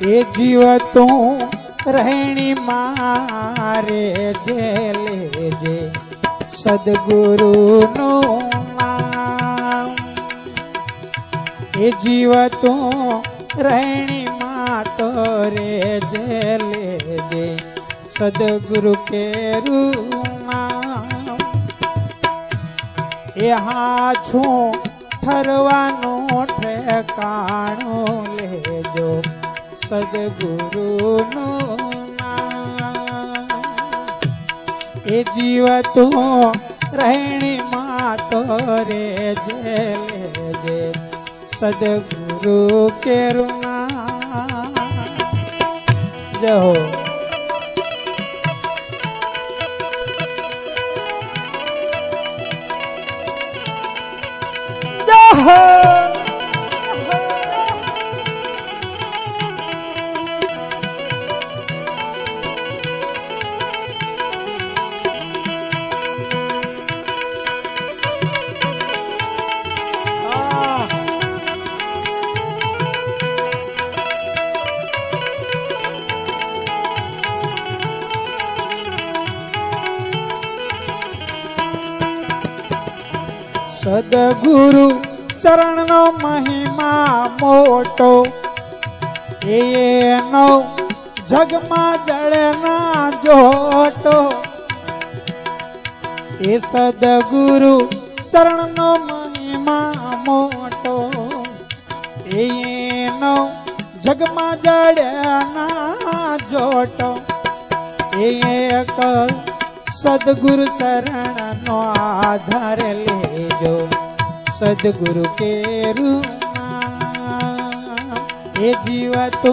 એ જીવ તું રહેણી મારે જે લેજે સદગુરુનું નામ. એ જીવ તું રહેણી માતો રે જે લેજે સદગુરુ કેરું નામ. એ હાછું ઠરવાનું ઠેકાણું લેજો. સદગુરુનું એ તો રહેણી માતો રે જે સદગુરુ કેરું નામ. સદગુરુ ચરણનો મહિમા મોટો. એનો જગમાં જળના જોટો. એ સદગુરુ ચરણનો મહિમા મોટો. એનો જગમાં જળના જોટો. એક સદગુરુ શરણનો આધાર લેજો સદગુરુ કેરું એ એ જીવતો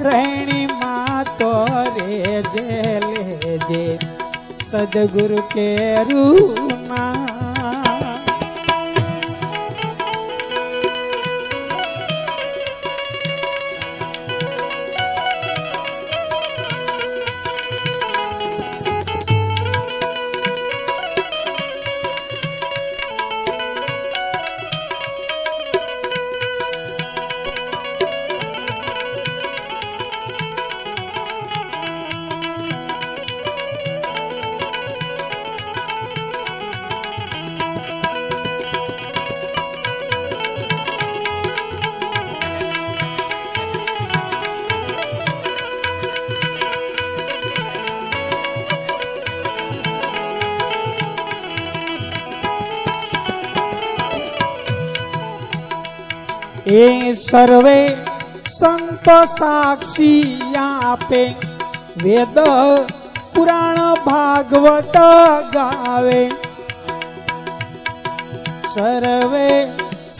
રહેણી માતો રે જે લેજે સદગુરુ કેરું નામ. એ સર્વે સંત સાક્ષી આપે. વેદ પુરાણ ભાગવત ગાવે. સર્વે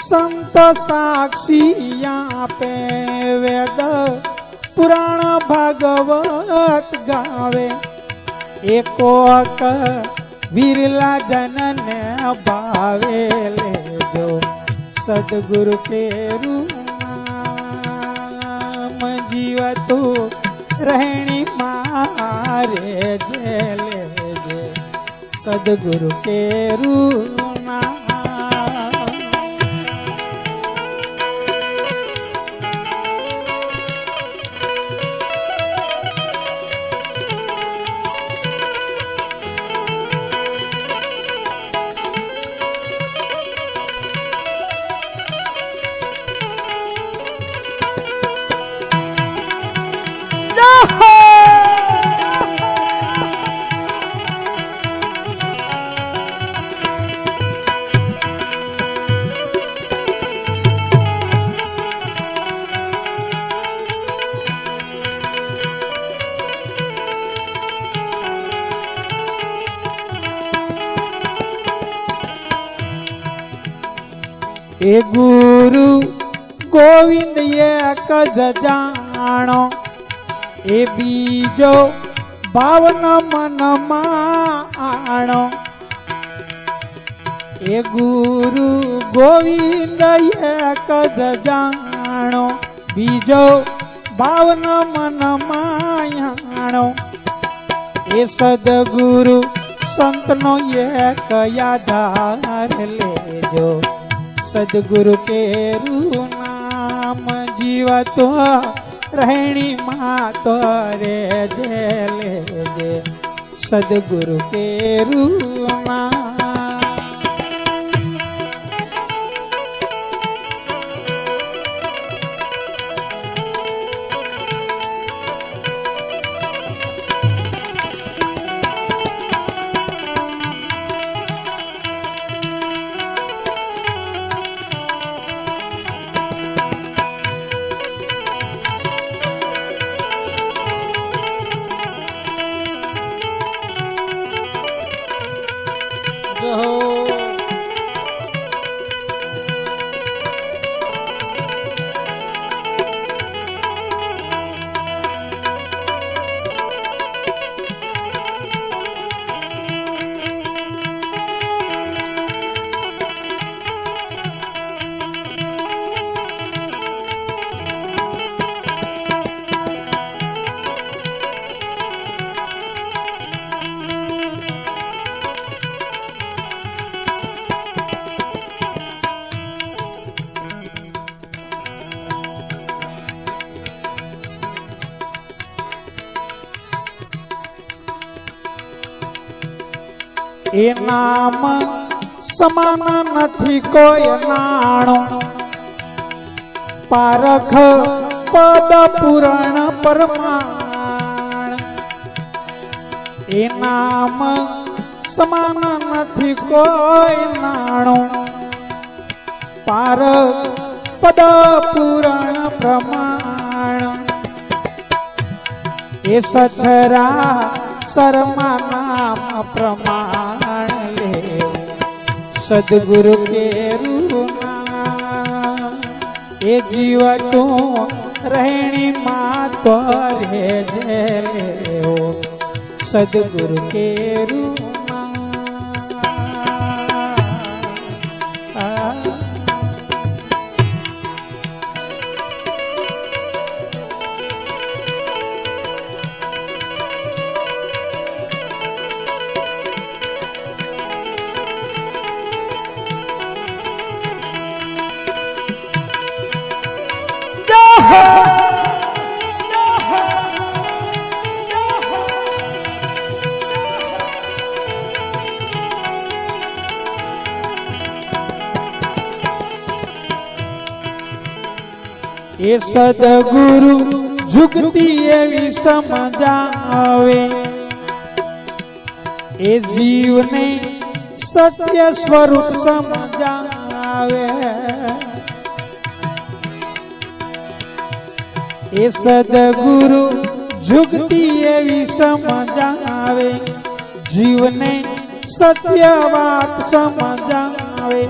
સંત સાક્ષી આપે. વેદ પુરાણ ભાગવત ગાવે. એકોક વિરલા જનને ભાવે લેજો. સદગુરુ કેરું નામ જીવતું રહેણી મારે જે લેજે સદગુરુ કેરું એ ગુરુ ગોવિંદ એક જ જાણો? એ બીજો ભાવન મનમાં આણો એ ગુરુ ગોવિંદ એક જ જાણો? બીજો ભાવન મનમાં આણો એ સદગુરુ, સંતનો એક યાદાર લેજો. સદગુરુ કેરું નામ જીવતો રહેણી માં તો રે જે લેજે સદગુરુ કેરું રૂના એ નામ સમાન નથી કોઈ નાણો. પારખ પદ પુરાણ પરમાણ. એ નામ સમાન નથી કોઈ નાણો. પારખ પદ પુરાણ પ્રમાણ. એ સછરા શર્મા પ્રમાણ લે સદગુરુ કે એ જીવ તું રહેણી માં તો રે સદગુરુ કે એ સદગુરુ જુગતી એવી સમજાવે એ જીવને સત્ય સ્વરૂપ સમજાવે એ સદગુરુ જુગતી એવી સમજાવે જીવને સત્ય વાત સમજાવે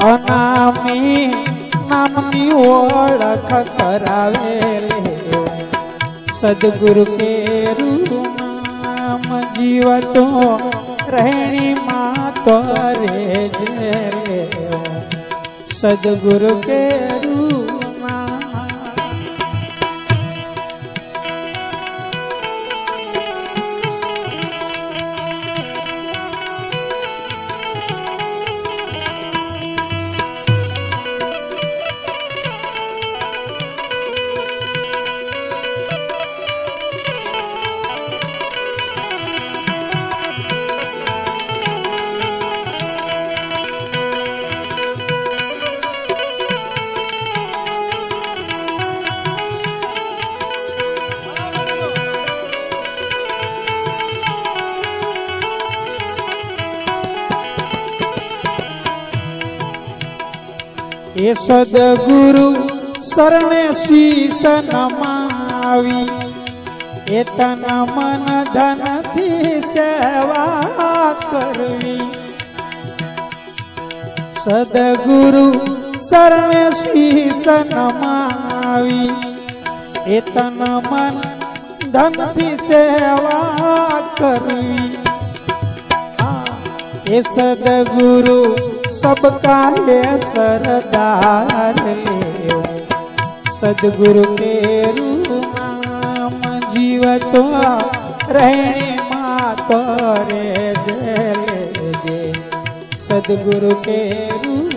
અનામી નામની ઓળખ કરાવે લે સદગુરુ કે નામ જીવતો રહેણી માં તો રે. સદગુરુ કે એ સદગુરુ શરણે શીશ નમાવી. એ તન મન ધનથી સેવા કરવી. સદગુરુ શરણે શીશ નમાવી. એ તન મન ધનથી સેવા કરવી. એ સદગુરુ सबका है सरदार ले सदगुरु के नाम जीवतो रहने मातो रे जे ले जे सदगुरु के नाम